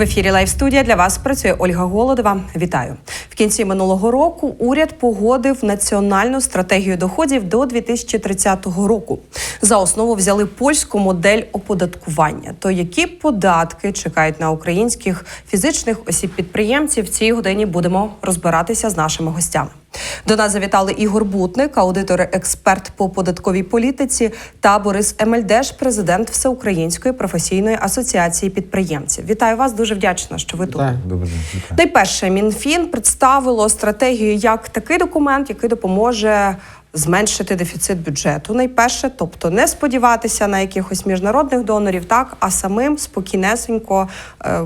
В ефірі Лайв студія для вас працює Ольга Голодова. Вітаю в кінці минулого року. Уряд погодив національну стратегію доходів до 2030 року. За основу взяли польську модель оподаткування. То які податки чекають на українських фізичних осіб підприємців? В цій годині будемо розбиратися з нашими гостями. До нас завітали Ігор Бутник, аудитор, експерт по податковій політиці, та Борис Емельдеш, президент Всеукраїнської професійної асоціації підприємців. Вітаю вас, дуже вдячна, що ви тут. Так. Добрий. Вітаю. Найперше, Мінфін представило стратегію як такий документ, який допоможе зменшити дефіцит бюджету. Найперше, тобто не сподіватися на якихось міжнародних донорів, так а самим спокійнесенько. Е,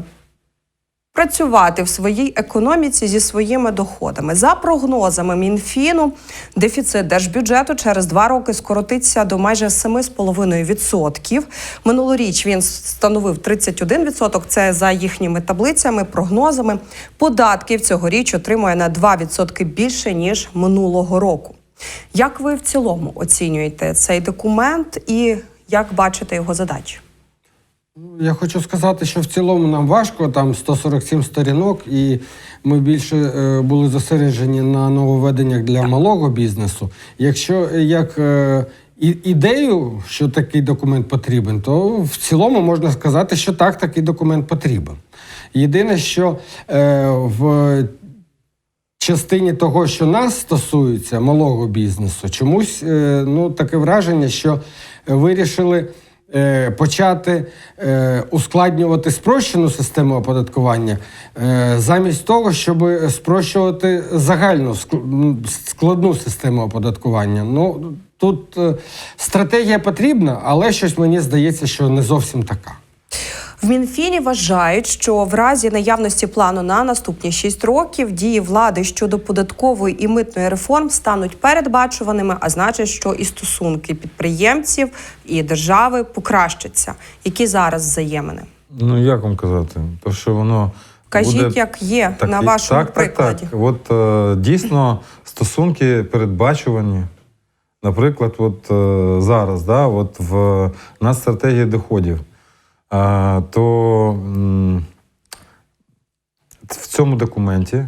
Працювати в своїй економіці зі своїми доходами за прогнозами Мінфіну, дефіцит держбюджету через два роки скоротиться до майже 7,5%. Минулоріч він становив 31%, Це за їхніми таблицями, прогнозами. Податків цьогоріч отримує на 2% більше ніж минулого року. Як ви в цілому оцінюєте цей документ і як бачите його задачі? Я хочу сказати, що в цілому нам важко, там 147 сторінок, і ми більше е, були зосереджені на нововведеннях для малого бізнесу. Якщо е, як е, ідею, що такий документ потрібен, то в цілому можна сказати, що так, такий документ потрібен. Єдине, що е, в частині того, що нас стосується малого бізнесу, чомусь е, ну, таке враження, що вирішили почати е, ускладнювати спрощену систему оподаткування, е, замість того, щоб спрощувати загальну складну систему оподаткування. Ну, тут е, стратегія потрібна, але щось мені здається, що не зовсім така. В Мінфіні вважають, що в разі наявності плану на наступні 6 років дії влади щодо податкової і митної реформ стануть передбачуваними, а значить, що і стосунки підприємців і держави покращаться. Які зараз взаємини? Ну як вам казати? То що воно Кажіть, буде... як є Так, на вашому так, прикладі. Так, так. От е, дійсно стосунки передбачувані. Наприклад, от е, зараз, да, от в нас стратегія доходів, то в цьому документі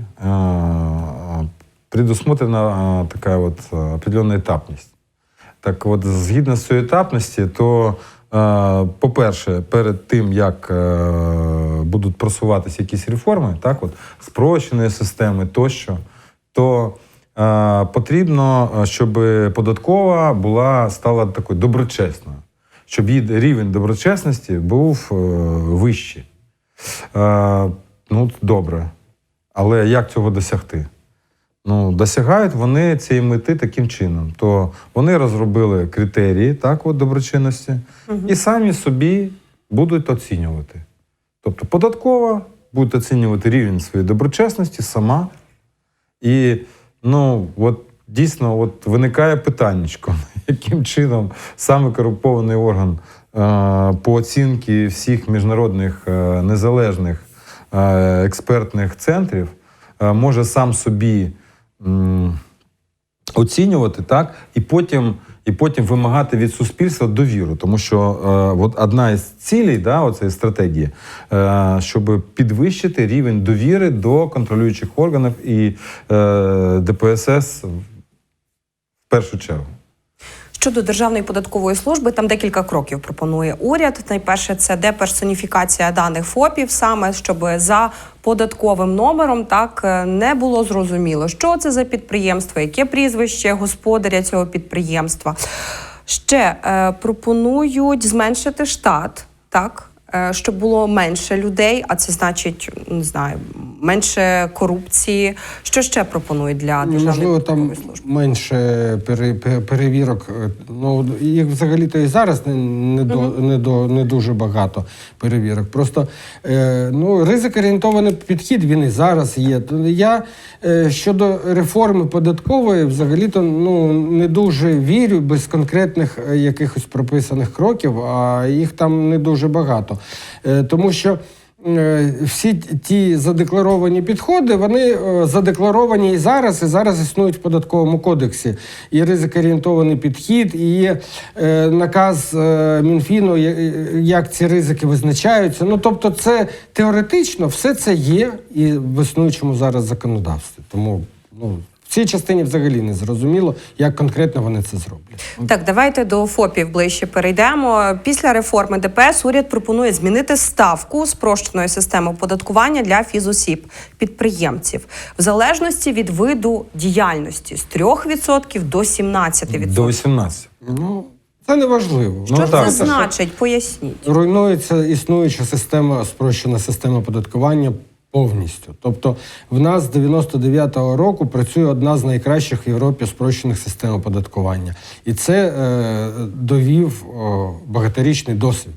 предусмотрена така от определенна етапність. Так от, згідно з цією етапності, то, по-перше, перед тим, як е, будуть просуватися якісь реформи, так, от, спрощеної системи тощо, то потрібно, щоб податкова була, стала такою доброчесною, щоб її рівень доброчесності був е, вищий. Е, ну, добре. Але як цього досягти? Ну, досягають вони цієї мети таким чином. То вони розробили критерії так, от, доброчинності і самі собі будуть оцінювати. Тобто податкова буде оцінювати рівень своєї доброчесності сама. І ну, от, дійсно от, виникає питаннячко, яким чином саме корумпований орган е, по оцінці всіх міжнародних е, незалежних е, експертних центрів може сам собі оцінювати, так, і потім, і потім вимагати від суспільства довіру. Тому що е, от одна із цілей да, оцеї стратегії, е, щоб підвищити рівень довіри до контролюючих органів і е, ДПСС в першу чергу. Щодо Державної податкової служби, там декілька кроків пропонує уряд. Найперше це деперсоніфікація даних ФОПів, саме щоб за податковим номером так е, не було зрозуміло, що це за підприємство, яке прізвище господаря цього підприємства. Ще е, пропонують зменшити штат, так. е, Щоб було менше людей, а це значить, не знаю, менше корупції. Що ще пропонують для Ну, державної Можливо, там служби? менше пере- перевірок. Е, Ну їх взагалі-то і зараз не, не, до, не, до, не дуже багато перевірок. Просто е, ну, ризик орієнтований підхід він і зараз є. Я е, щодо реформи податкової, взагалі-то ну не дуже вірю без конкретних е, якихось прописаних кроків, а їх там не дуже багато. Е, тому що. Е, всі ті задекларовані підходи, вони е, задекларовані і зараз, і зараз існують в податковому кодексі. І ризикоорієнтований підхід, і є е, наказ Мінфіну, як ці ризики визначаються. Ну тобто, це теоретично все це є і в існуючому зараз законодавстві. Тому ну, в цій частині взагалі не зрозуміло, як конкретно вони це зроблять. Так, давайте до ФОПів ближче перейдемо. Після реформи ДПС уряд пропонує змінити ставку спрощеної системи оподаткування для фізосіб підприємців в залежності від виду діяльності з 3% до 17%. До 18. Ну це не важливо. Що Ну, це так. значить? Поясніть. Руйнується існуюча система, спрощена система оподаткування повністю. Тобто, в нас з 99-го року працює одна з найкращих в Європі спрощених систем оподаткування. І це е, довів е, багаторічний досвід.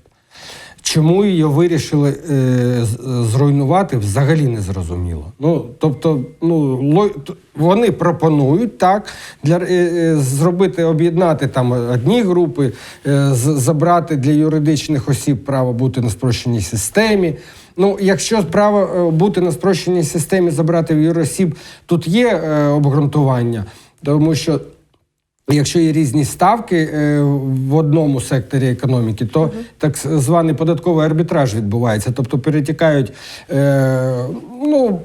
Чому її вирішили е, зруйнувати, взагалі не зрозуміло. Ну тобто, ну ло- вони пропонують так для е, е, зробити об'єднати там одні групи, е, забрати для юридичних осіб право бути на спрощеній системі. Ну, якщо право е, бути на спрощеній системі забрати в юросіб, тут є е, обґрунтування, тому що Якщо є різні ставки е, в одному секторі економіки, то так званий податковий арбітраж відбувається. Тобто перетікають е, ну,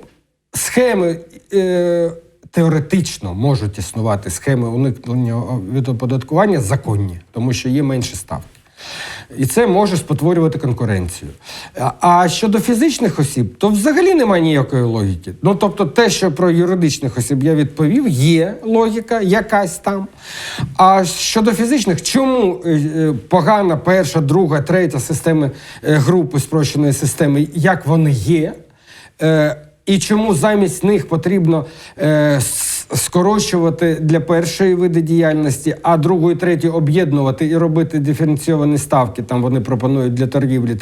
схеми. Е, Теоретично можуть існувати схеми уникнення від оподаткування законні, тому що є менші ставки. І це може спотворювати конкуренцію. А- щодо фізичних осіб, то взагалі немає ніякої логіки. Ну тобто, те, що про юридичних осіб я відповів, є логіка якась там. А щодо фізичних, чому е, е, погана перша, друга, третя системи е, групи спрощеної системи, як вони є? І чому замість них потрібно скорочувати для першої види діяльності, а другу і об'єднувати і робити диференційовані ставки? Там вони пропонують для торгівлі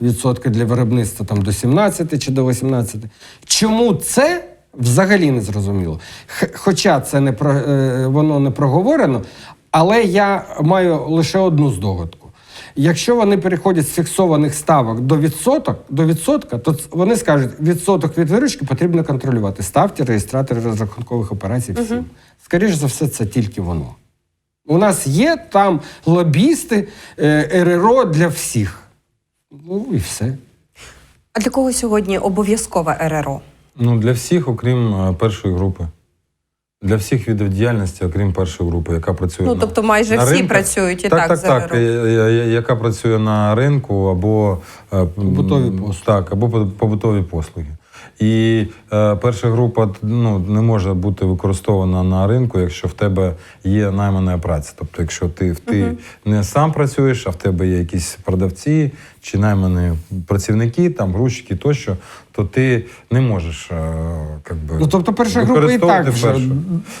3% для виробництва там, до 17 чи до 18. Чому це? Взагалі не зрозуміло. Хоча це не про, е, воно не проговорено, але я маю лише одну здогадку. Якщо вони переходять з фіксованих ставок до відсоток, до відсотка, то вони скажуть, відсоток від виручки потрібно контролювати. Ставте реєстратори розрахункових операцій всім. Скоріше за все, це тільки воно. У нас є там лобісти е, РРО для всіх. Ну і все. А для кого сьогодні обов'язкове РРО? Ну, для всіх, окрім е, першої групи. Для всіх видів діяльності, окрім першої групи, яка працює Ну на, тобто майже на всі ринку. працюють і так, так, так, так, яка працює на ринку або е, Побутові послуги. Так, або по- побутові послуги. І е, перша група ну, не може бути використована на ринку, якщо в тебе є наймана праця. Тобто, якщо ти, ти не сам працюєш, а в тебе є якісь продавці чи наймані працівники, там грузчики тощо, то ти не можеш. Е, как би, Ну тобто перша група і так використовувати вже першу.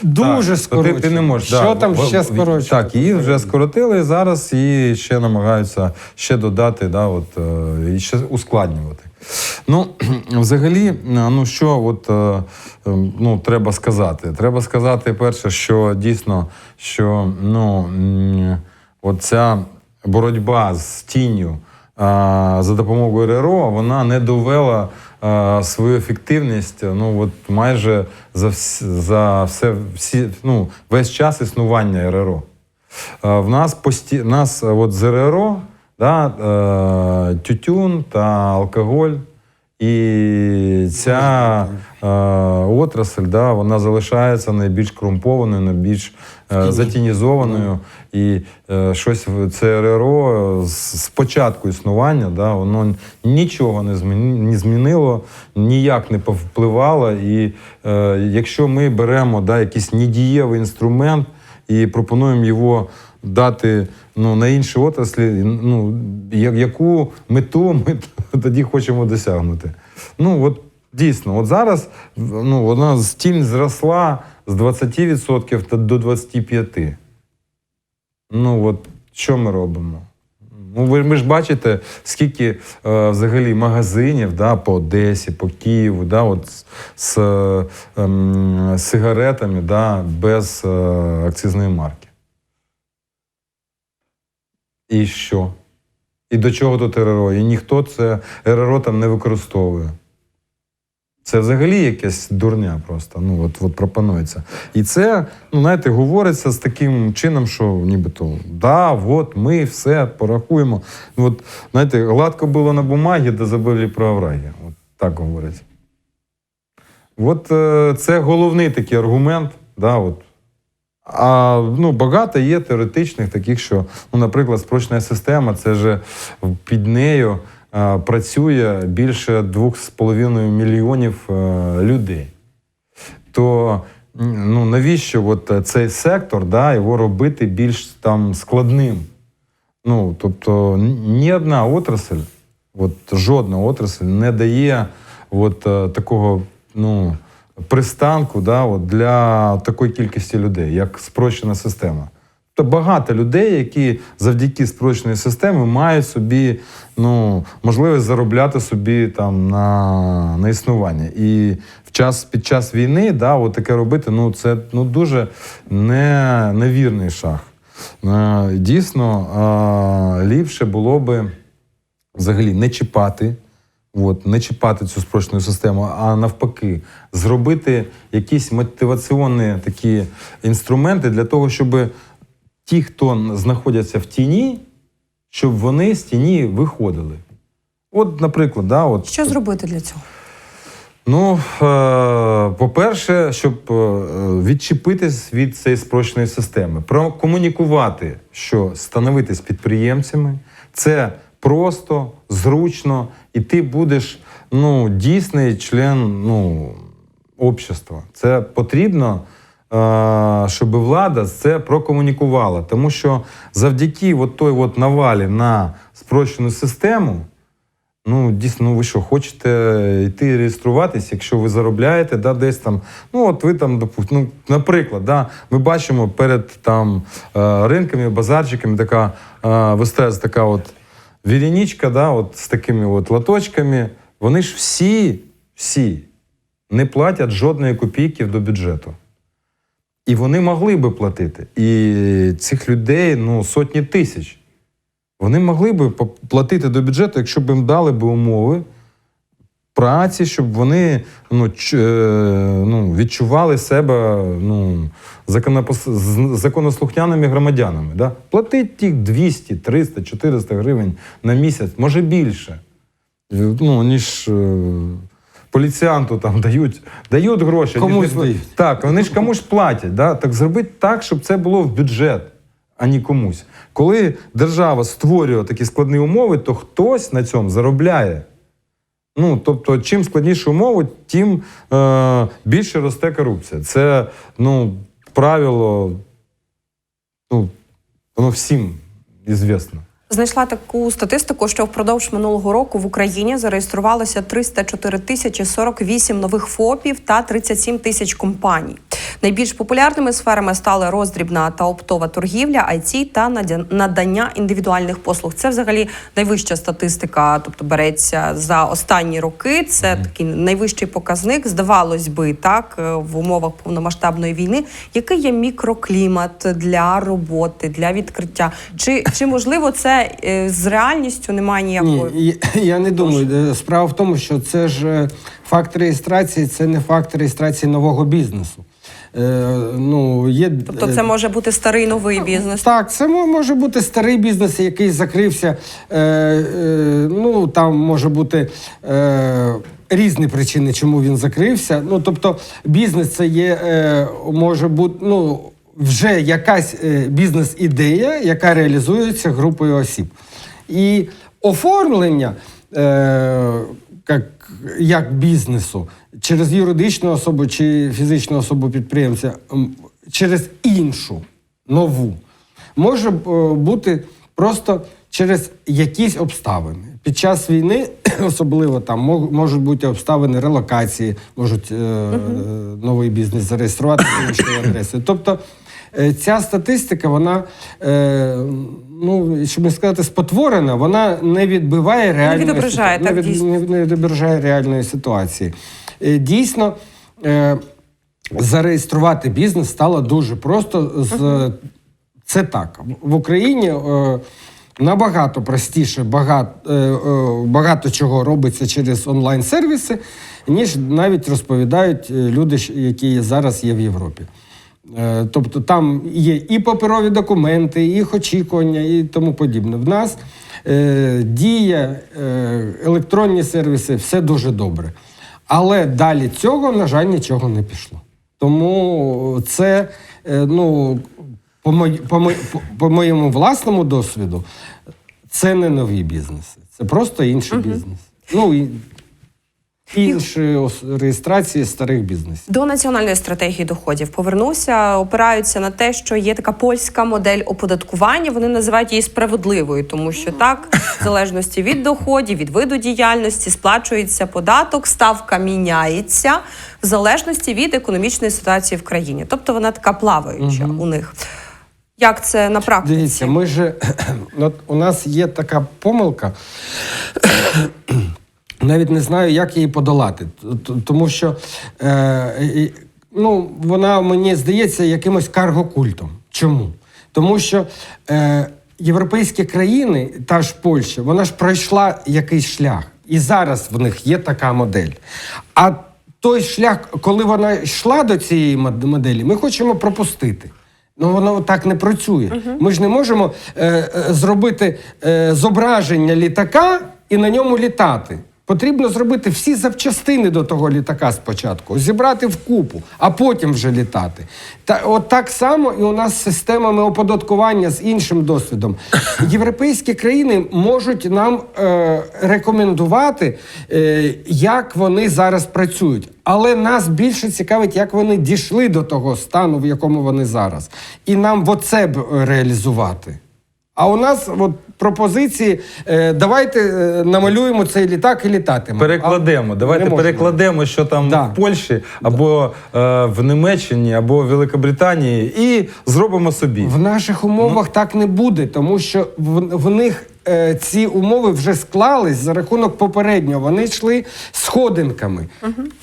дуже Так, то ти, ти не можеш. Що да, там в- ще в- Так, її вже скоротили зараз і ще намагаються ще додати, да, от, е, і ще ускладнювати. Ну, взагалі, ну що от, е, е, ну, треба сказати? Треба сказати, перше, що дійсно, що ну, оця боротьба з тінню а, за допомогою РРО, вона не довела свою ефективність ну, от майже за, за все, всі, ну, весь час існування РРО. Е, В нас пості... нас е, от з РРО да, е, тютюн та алкоголь. І ця е, отрасль, да, вона залишається найбільш корумпованою, найбільш е, затінізованою. І е, щось в це РРО з, з початку існування, да, воно нічого не змінило, ніяк не повпливало. І е, якщо ми беремо да, якийсь недієвий інструмент і пропонуємо його дати ну, на інші отраслі, ну, яку мету ми тоді хочемо досягнути. Ну, от дійсно, от зараз ну, вона стіль зросла з 20% до 25%. Ну, от що ми робимо? Ну, ви, ви ж бачите, скільки е, взагалі магазинів да, по Одесі, по Києву, да, от з, з е, ем, сигаретами да, без е, акцизної марки. І що? І до чого тут РРО? І ніхто це РРО там не використовує. Це взагалі якась дурня просто. Ну, от, от пропонується. І це, ну, знаєте, говориться з таким чином, що нібито да, от ми все порахуємо. Ну, от, знаєте, гладко було на бумагі, де забили про овраги. От так говорять. От е, це головний такий аргумент. Да, от. А ну, багато є теоретичних таких, що, ну, наприклад, спрощена система, це ж під нею е, працює більше 2,5 мільйонів е, людей. То ну, навіщо от е, цей сектор да, його робити більш там складним? Ну, тобто, ні одна отрасль, от, жодна отрасль не дає от, е, такого ну, пристанку да, от, для такої кількості людей, як спрощена система. Тобто багато людей, які завдяки спрощеній системі мають собі ну, можливість заробляти собі там на, на існування. І в час, під час війни да, от таке робити ну, це ну, дуже не, невірний шаг. Е, Дійсно, е, ліпше було би взагалі не чіпати, от, не чіпати цю спрощену систему, а навпаки, зробити якісь мотиваційні такі інструменти для того, щоб ті, хто знаходяться в тіні, щоб вони з тіні виходили. От, наприклад, да, от, Що зробити для цього? Ну, е, по-перше, щоб е, відчепитись від цієї спрощеної системи, прокомунікувати, що становитись підприємцями це просто, зручно, і ти будеш ну, дійсний член ну, общества. Це потрібно, е, щоб влада це прокомунікувала. Тому що завдяки от той от навалі на спрощену систему. Ну, дійсно, ну ви що, хочете йти реєструватись, якщо ви заробляєте, да, десь там. Ну, от ви там, допу- ну, наприклад, да, ми бачимо перед там е, ринками, базарчиками така е, вистається така от вірінічка, да, от з такими от латочками. Вони ж всі, всі не платять жодної копійки до бюджету. І вони могли би платити. І цих людей ну, сотні тисяч. Вони могли би платити до бюджету, якщо б їм дали б умови праці, щоб вони ну, ч- е, ну, відчували себе ну, законопос... законослухняними громадянами. Да? Платить тих 200, 300, 400 гривень на місяць, може більше. Ну, ніж е, поліціанту там дають, дають гроші. Комусь ніж- дають. Так, вони ж комусь платять. Да? Так зробити так, щоб це було в бюджет, а не комусь. Коли держава створює такі складні умови, то хтось на цьому заробляє. Ну, тобто, чим складніші умови, тим е, більше росте корупція. Це ну, правило, ну, воно всім ізвісно. Знайшла таку статистику, що впродовж минулого року в Україні зареєструвалося 304 тисячі 48 нових ФОПів та 37 тисяч компаній. Найбільш популярними сферами стали роздрібна та оптова торгівля, IT та надання індивідуальних послуг. Це взагалі найвища статистика, тобто береться за останні роки. Це такий найвищий показник. Здавалось би, так е, в умовах повномасштабної війни. Який є мікроклімат для роботи, для відкриття? Чи, чи можливо це е, з реальністю немає ніякої? Ні, я- не думаю. Е, Справа в тому, що це ж е, факт реєстрації, це не факт реєстрації нового бізнесу. Е, ну, є, Тобто це може бути старий новий бізнес. Так, це може бути старий бізнес, який закрився. Е, е, ну, там може бути е, різні причини, чому він закрився. Ну, тобто, бізнес це є, е, може бути, ну, вже якась е, бізнес-ідея, яка реалізується групою осіб. І оформлення. Е, як, як бізнесу через юридичну особу чи фізичну особу підприємця, через іншу нову, може е, бути просто через якісь обставини. Під час війни, особливо там можуть бути обставини релокації, можуть е, новий бізнес зареєструвати за іншою адресою. Тобто ця статистика, вона, е, ну, щоб не сказати, спотворена, вона не відбиває реальної відображає, ситу- так, не, від- дійсно. не, не відображає реальної ситуації. Е, Дійсно, е, зареєструвати бізнес стало дуже просто. З, Це так. В Україні е, Набагато простіше багато, е, е, багато чого робиться через онлайн-сервіси, ніж навіть розповідають е, люди, які зараз є в Європі. Е, Тобто там є і паперові документи, і їх очікування, і тому подібне. В нас е, дія, е, електронні сервіси, все дуже добре. Але далі цього, на жаль, нічого не пішло. Тому це, е, ну, по, мої- по, мої- по, моєму власному досвіду, це не нові бізнеси, це просто інший бізнес. Ну, і, інші реєстрації старих бізнесів. До національної стратегії доходів повернуся, опираються на те, що є така польська модель оподаткування. Вони називають її справедливою, тому що так, в залежності від доходів, від виду діяльності, сплачується податок, ставка міняється в залежності від економічної ситуації в країні. Тобто вона така плаваюча у них. Як це на практиці? Дивіться, ми ж от у нас є така помилка. Навіть не знаю, як її подолати. Тому що е, ну, вона мені здається якимось каргокультом. Чому? Тому що е, європейські країни, та ж Польща, вона ж пройшла якийсь шлях. І зараз в них є така модель. А той шлях, коли вона йшла до цієї моделі, ми хочемо пропустити. Ну, воно так не працює. Ми ж не можемо е, е, зробити е, зображення літака і на ньому літати. Потрібно зробити всі запчастини до того літака спочатку, зібрати в купу, а потім вже літати. Та от так само і у нас з системами оподаткування з іншим досвідом. Європейські країни можуть нам е, рекомендувати, е, як вони зараз працюють. Але нас більше цікавить, як вони дійшли до того стану, в якому вони зараз. І нам оце б е, реалізувати. А у нас от пропозиції: е, давайте е, намалюємо цей літак і літатиме. Перекладемо. А Давайте перекладемо, що там Да. в Польщі або е, в Німеччині, або в Великобританії, і зробимо собі. В наших умовах так не буде, тому що в, в них ці умови вже склались за рахунок попереднього. Вони йшли сходинками.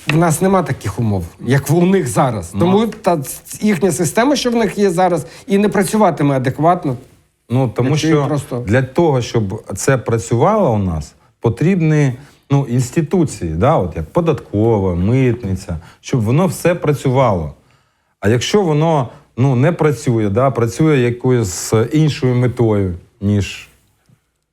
В нас нема таких умов, як у них зараз. Тому та їхня система, що в них є зараз, і не працюватиме адекватно. Ну тому що просто- для того, щоб це працювало у нас, потрібні ну, інституції, да, от як податкова, митниця, щоб воно все працювало. А якщо воно ну, не працює, да, працює якоюсь іншою метою, ніж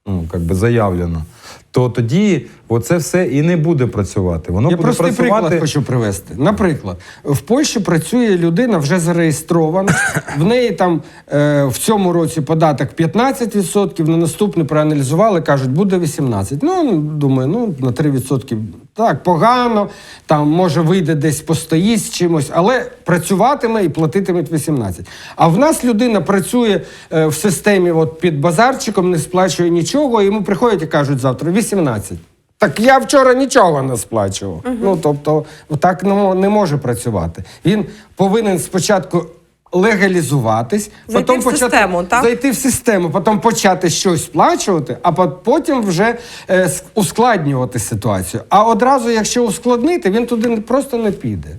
ну, би заявлено, то тоді оце все і не буде працювати. Воно Я буде простий працювати. приклад хочу привести. Наприклад, в Польщі працює людина вже зареєстрована. В неї там е, в цьому році податок 15%, на наступний проаналізували, кажуть, буде 18%. Ну, думаю, ну на 3% так, погано, там може вийде десь постоїть з чимось, але працюватиме і платитиме 18%. А в нас людина працює е, в системі от, під базарчиком, не сплачує нічого, йому приходять і кажуть завтра 18%. Так я вчора нічого не сплачував. Ну тобто, так не, може працювати. Він повинен спочатку легалізуватись, Зайти потім в почати систему, так? зайти в систему, потім почати щось сплачувати, а по- потім вже е, ускладнювати ситуацію. А одразу, якщо ускладнити, він туди просто не піде.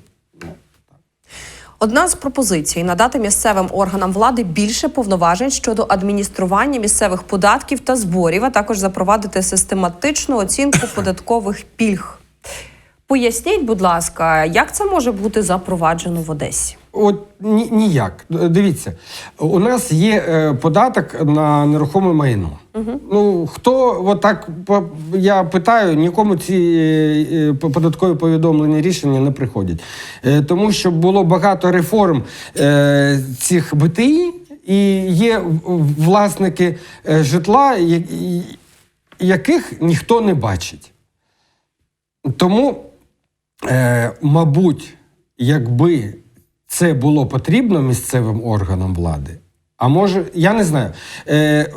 Одна з пропозицій надати місцевим органам влади більше повноважень щодо адміністрування місцевих податків та зборів, а також запровадити систематичну оцінку податкових пільг. Поясніть, будь ласка, як це може бути запроваджено в Одесі? От ні, ніяк. Дивіться, у нас є е, податок на нерухоме майно. Ну хто отак я питаю, нікому ці е, е, податкові повідомлення рішення не приходять. Е, тому що було багато реформ е, цих БТІ, і є власники е, житла, я- яких ніхто не бачить. Тому, е, мабуть, якби це було потрібно місцевим органам влади, а може, я не знаю, е,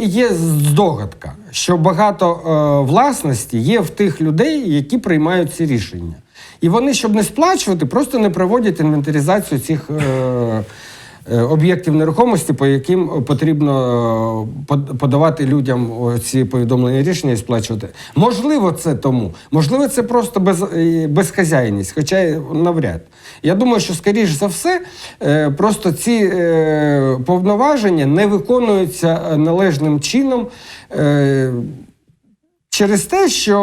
є, здогадка, що багато е, власності є в тих людей, які приймають ці рішення. І вони, щоб не сплачувати, просто не проводять інвентаризацію цих. Е, об'єктів нерухомості, по яким потрібно е, подавати людям ці повідомлення рішення і сплачувати. Можливо, це тому. Можливо, це просто без, е, безхазяйність, хоча навряд. Я думаю, що, скоріш за все, е, просто ці е, повноваження не виконуються е, належним чином. Через те, що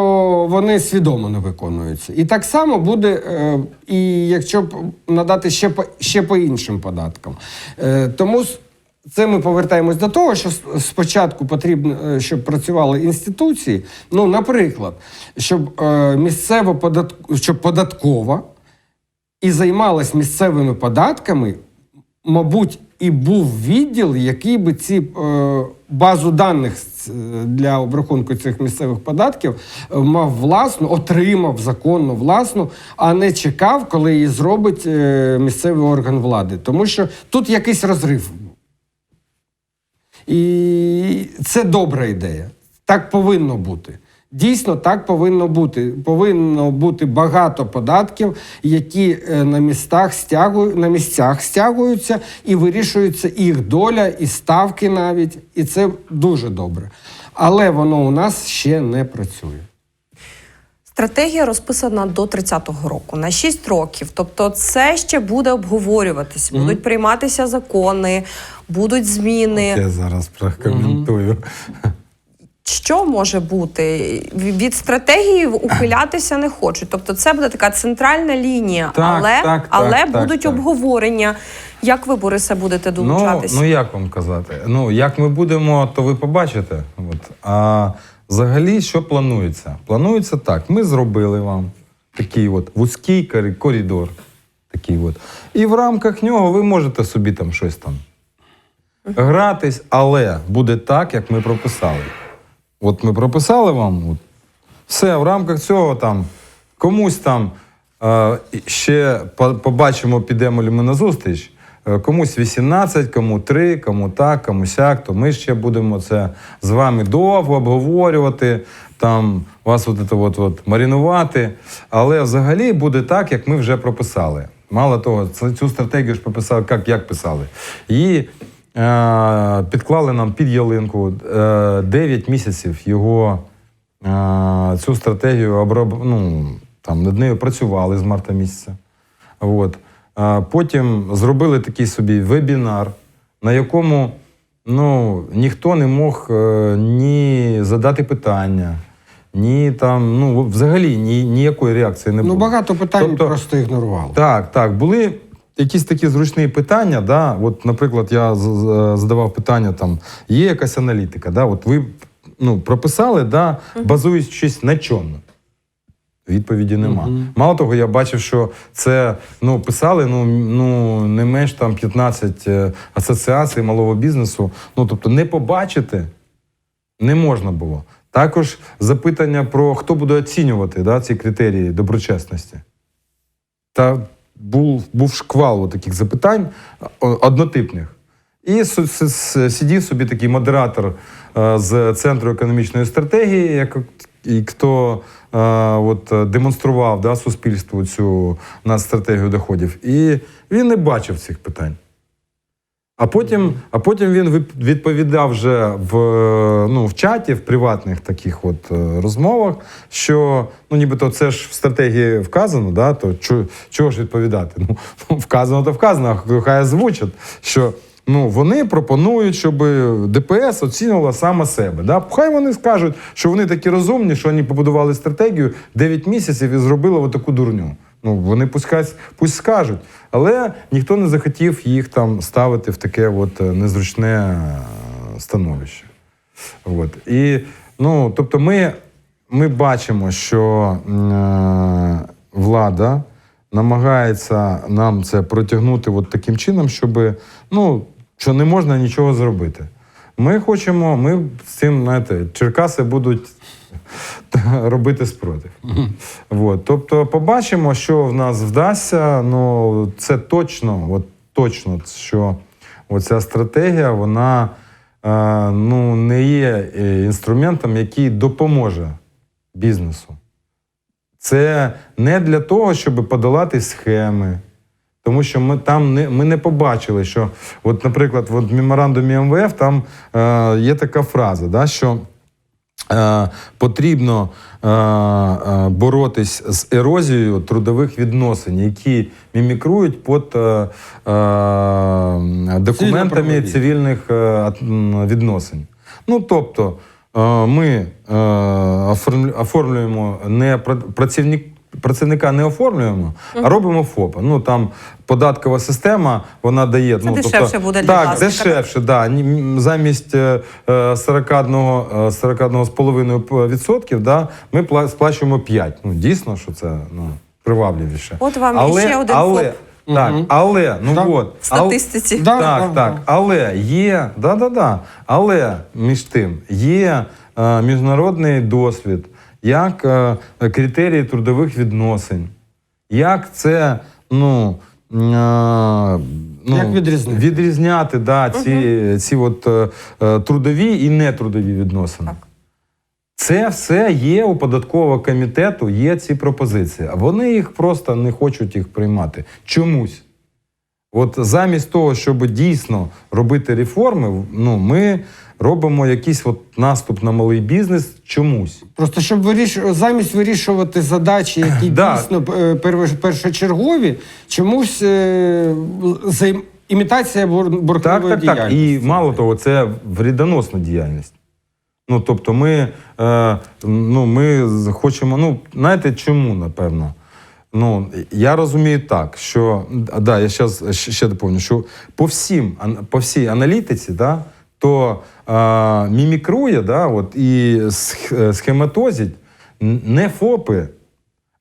вони свідомо не виконуються. І так само буде, е, і якщо надати ще по, ще по іншим податкам. Е, тому це ми повертаємось до того, що спочатку потрібно, е, щоб працювали інституції. Ну, наприклад, щоб місцево подат... щоб податкова і займалась місцевими податками, мабуть, і був відділ, який би ці е, базу даних для обрахунку цих місцевих податків е, мав власну, отримав законно власну, а не чекав, коли її зробить е, місцевий орган влади. Тому що тут якийсь розрив. І це добра ідея. Так повинно бути. Дійсно, так повинно бути. Повинно бути багато податків, які е, на містах стягують, на місцях стягуються і вирішується їх доля, і ставки навіть. І це дуже добре. Але воно у нас ще не працює. Стратегія розписана до 30-го року на 6 років. Тобто, це ще буде обговорюватись, будуть прийматися закони, будуть зміни. Я зараз прокоментую. Що може бути від стратегії ухилятися не хочуть. Тобто, це буде така центральна лінія, Так, але, так, але так, будуть так. обговорення. Як ви, Борисе, будете Ну, долучатися? ну як вам казати? Ну, як ми будемо, то ви побачите. От. А взагалі, що планується? Планується так: ми зробили вам такий от вузький коридор. Такий от. І в рамках нього ви можете собі там щось там гратись, але буде так, як ми прописали. От ми прописали вам, от, все, в рамках цього там комусь там е, ще побачимо, підемо ли ми на зустріч. Е, Комусь 18, кому 3, кому так, кому сяк, то ми ще будемо це з вами довго обговорювати, там вас от, це от, от, маринувати. Але взагалі буде так, як ми вже прописали. Мало того, цю стратегію ж прописали, як, як писали. Її підклали нам під ялинку е, 9 місяців його е, цю стратегію оброб... ну, там, над нею працювали з марта місяця. От. Потім зробили такий собі вебінар, на якому ну, ніхто не мог е, ні задати питання, ні там, ну, взагалі ні, ніякої реакції не було. Ну, багато питань Тобто- просто ігнорували. Так, так. Були якісь такі зручні питання. Да? От, наприклад, я з- задавав питання: там, є якась аналітика, да? От ви ну, прописали, да, базуючись на чому? Відповіді нема. Мало того, я бачив, що це ну, писали ну, ну, не менш там 15 е, асоціацій малого бізнесу. Ну, тобто, не побачити не можна було. Також запитання про хто буде оцінювати да, ці критерії доброчесності. Та був, був шквал таких запитань однотипних. І сидів собі такий модератор е, з Центру економічної стратегії, як, і хто е, от, демонстрував да, суспільству цю на стратегію доходів. І він не бачив цих питань. А потім, а потім він відповідав вже в, ну, в чаті, в приватних таких от е, розмовах, що ну, нібито це ж в стратегії вказано, да, то чо, чого ж відповідати? Ну, вказано, то вказано, хай озвучать, що ну, вони пропонують, щоб ДПС оцінювала саме себе. Да? Хай вони скажуть, що вони такі розумні, що вони побудували стратегію 9 місяців і зробили отаку дурню. Ну, вони пусть, пусть скажуть, але ніхто не захотів їх там ставити в таке от е, незручне е, становище. От. І, ну, тобто ми, ми бачимо, що е, влада намагається нам це протягнути от таким чином, щоб ну, що не можна нічого зробити. Ми хочемо, ми з цим, знаєте, Черкаси будуть робити спротив. От. Тобто, побачимо, що в нас вдасться. Ну, це точно, от точно, що оця стратегія, вона е, ну, не є е, інструментом, який допоможе бізнесу. Це не для того, щоб подолати схеми, Тому що ми там не ми не побачили, що, от, наприклад, в меморандумі МВФ там е, є така фраза, да, що потрібно е, е, боротись з ерозією трудових відносин, які мімікрують під е, е, документами цивільних е, відносин. Ну тобто, е, ми е, оформлюємо не пра- працівник. Працівника не оформлюємо, а робимо ФОПа. Ну там податкова система, вона дає Це ну, дешевше буде для так, власника, дешевше, да. Ні, Замість е, е, 41, е, 41,5% відсотків, да, ми пла- сплачуємо 5. Ну дійсно, що це ну, привабливіше. От вам але, іще один але, ФОП. Так, але ну Так. от В статистиці. Да, так, да, так. да. Але є, да, да, да. Але між тим є е, міжнародний досвід, як е, критерії трудових відносин, як це ну, е, ну, Як відрізнити? відрізняти да, ці, ці от, е, трудові і нетрудові відносини. Так. Це все є у податкового комітету, є ці пропозиції. А вони їх просто не хочуть їх приймати. Чомусь. От замість того, щоб дійсно робити реформи, ну, ми робимо якийсь от наступ на малий бізнес чомусь. Просто щоб виріш... замість вирішувати задачі, які Да. дійсно е, першочергові, чомусь е, займ... імітація бур... Так, бурхливої так, так. І мало того, це вредоносна діяльність. Ну, тобто, ми, е, ну, ми хочемо, ну, знаєте, чому, напевно? Ну, я розумію так, що да, я щас, ще, доповню, що по всім, по всій аналітиці, да, то е, мімікрує, да, от, і е, схематозить не ФОПи,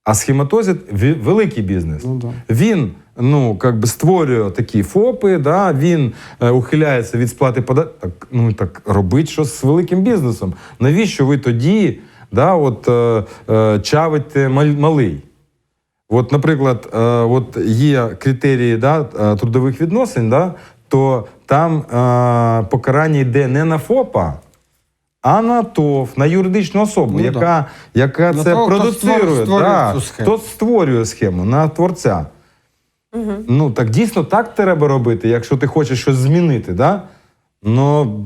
а схематозить великий бізнес. Ну, да. Він ну, как би створює такі ФОПи, да, він е, ухиляється від сплати податків. Так, ну, так робить щось з великим бізнесом. Навіщо ви тоді да, от, е, е, чавите малий? От, наприклад, е, от є критерії да, е, трудових відносин, да, то там е, покарання йде не на ФОПа, а на ТОВ, на юридичну особу, Ну, яка, яка На це того, хто продуцирує, створює да, цю схему. хто створює схему на творця. Ну так дійсно так треба робити, якщо ти хочеш щось змінити. Да? Ну,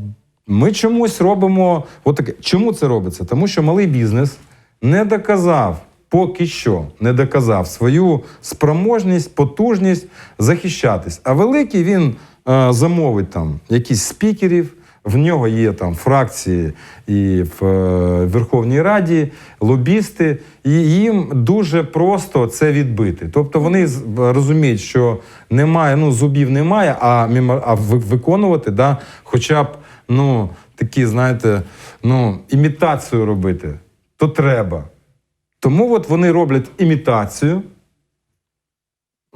ми чомусь робимо. Отаке. Чому це робиться? Тому що малий бізнес не доказав, поки що не доказав свою спроможність, потужність захищатись. А великий він замовить там якісь спікерів. В нього є там фракції і в е, Верховній Раді, лобісти, і їм дуже просто це відбити. Тобто вони розуміють, що немає, ну зубів немає, а, а виконувати, да, хоча б ну, такі, знаєте, ну, імітацію робити, то треба. Тому от вони роблять імітацію.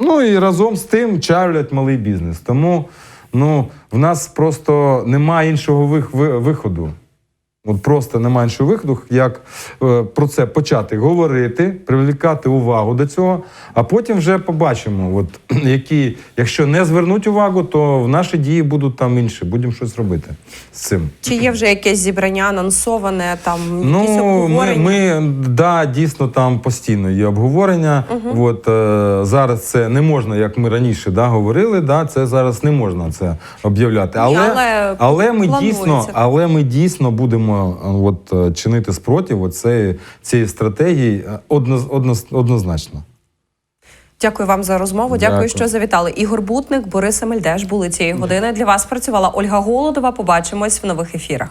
Ну і разом з тим чавлять малий бізнес. Тому ну, в нас просто немає іншого вих- виходу. От просто немає іншого виходу, як е, про це почати говорити, привлікати увагу до цього, а потім вже побачимо, от, які, якщо не звернуть увагу, то в наші дії будуть там інші, будемо щось робити з цим. Чи є вже якесь зібрання анонсоване, там Ну, ми, обговорення? ми да, дійсно там постійно є обговорення. От е, зараз це не можна, як ми раніше да, говорили. Да, це зараз не можна це об'являти. Але, але але, ми дійсно, але ми дійсно будемо е, от, е, чинити спротив от цієї, цієї стратегії е, одно, одно, однозначно. Дякую вам за розмову. Дякую, Дякую. що завітали. Ігор Бутник, Борис Мельдеш були цієї години. Для вас працювала Ольга Голодова. Побачимось в нових ефірах.